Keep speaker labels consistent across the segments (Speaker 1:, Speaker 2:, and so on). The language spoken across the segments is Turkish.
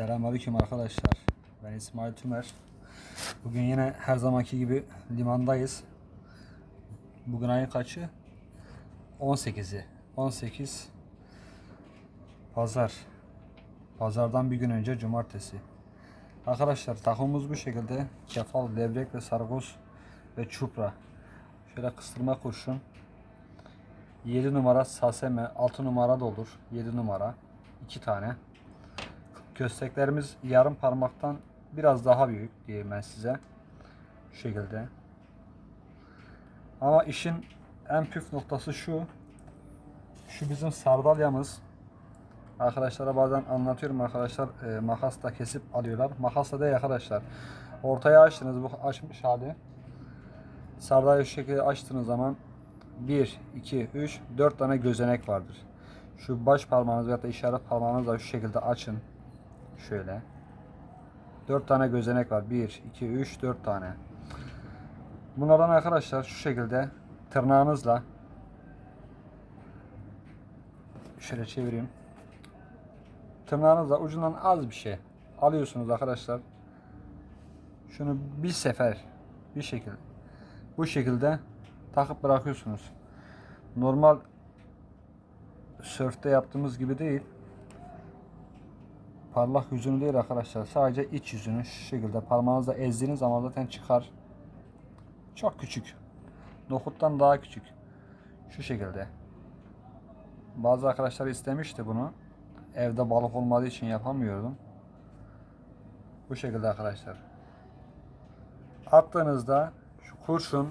Speaker 1: Selamünaleyküm arkadaşlar. Ben İsmail Tümer. Bugün yine her zamanki gibi limandayız. Bugün ayın kaçı? 18'i. 18 Pazar. Pazardan bir gün önce cumartesi. Arkadaşlar takımımız bu şekilde. Kefal, levrek ve sargoz ve çupra. Şöyle kıstırma kurşun. 7 numara saseme, 6 numara da olur. 7 numara. 2 tane. Kösteklerimiz yarım parmaktan biraz daha büyük diyeyim ben size. Şu şekilde. Ama işin en püf noktası şu. Şu bizim sardalyamız. Arkadaşlara bazen anlatıyorum arkadaşlar e, makasla kesip alıyorlar. Makasla değil arkadaşlar. Ortaya açtınız bu açmış hali. Sardalya şu şekilde açtığınız zaman 1, 2, 3, 4 tane gözenek vardır. Şu baş parmağınız veya da işaret parmağınızla şu şekilde açın. Şöyle. 4 tane gözenek var. 1, 2, 3, 4 tane. Bunlardan arkadaşlar şu şekilde tırnağınızla şöyle çevireyim. Tırnağınızla ucundan az bir şey alıyorsunuz arkadaşlar. Şunu bir sefer bir şekilde bu şekilde takıp bırakıyorsunuz. Normal sörfte yaptığımız gibi değil. Parlak yüzünü değil arkadaşlar. Sadece iç yüzünü şu şekilde parmağınızla ezdiğiniz zaman zaten çıkar. Çok küçük. Nohuttan daha küçük. Şu şekilde. Bazı arkadaşlar istemişti bunu. Evde balık olmadığı için yapamıyordum. Bu şekilde arkadaşlar. Attığınızda şu kurşun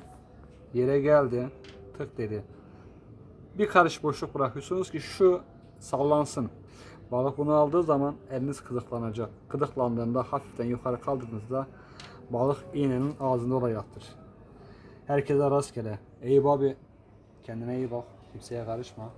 Speaker 1: yere geldi. Tık dedi. Bir karış boşluk bırakıyorsunuz ki şu sallansın. Balık bunu aldığı zaman eliniz kıdıklanacak. Kıdıklandığında hafiften yukarı kaldırdığınızda balık iğnenin ağzında olacaktır. Herkese rastgele. Eyüp abi kendine iyi bak. Kimseye karışma.